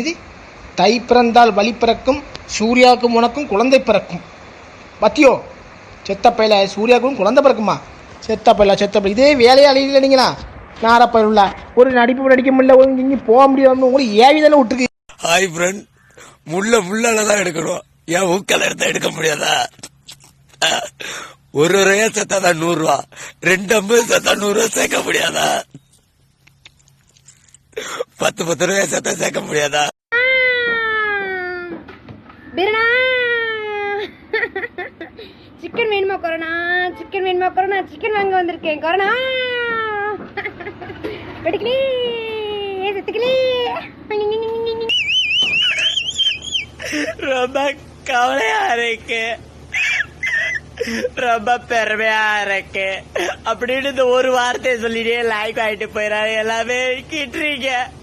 நிதி. தை பிறந்தால் வழி பிறக்கும் சூர்யாவுக்கும் உனக்கும் குழந்தை பிறக்கும். பத்தியோ? செத்த பயில சூர்யாவுக்கும் குழந்தை பிறக்குமா? செத்த பயில செத்த பயில இதே வேலையை அழியல நீங்களா? நாரப்பயிலுள்ள ஒரு நடிப்பு நடிக்க முடியல. இங்கே போக முடியாதுன்னு உங்களுக்கு ஏவி தானே விட்டுருக்கு. ஹாய் ஃப்ரெண்ட் முள்ள முள்ளால தான் எடுக்கணும். ஏன் ஊக்கல எடுத்தா எடுக்க முடியாதா? ஒரு ரூபாய் செத்தா தான் நூறுரூவா ரெண்டு ஐம்பது செத்தா நூறுரூவா சேர்க்க முடியாதா? பத்து பத்து ரூபாயா செத்தா சேர்க்க முடியாதா? சிக்கன் வேணுமா கொரோனா? சிக்கன் வேணுமா கொரோனா? சிக்கன் வாங்க வந்திருக்கேன் கொரோனா. வெடிக்கலே. செத்துக்கலே. ரொம்ப கவலையா இருக்கு. ரொம்ப பெருமையா இருக்கு. அப்படின்னு இந்த ஒரு வார்த்தையை சொல்லிட்டே லைக் ஆயிட்டு போயிடாரு எல்லாமே கிட்டுறீங்க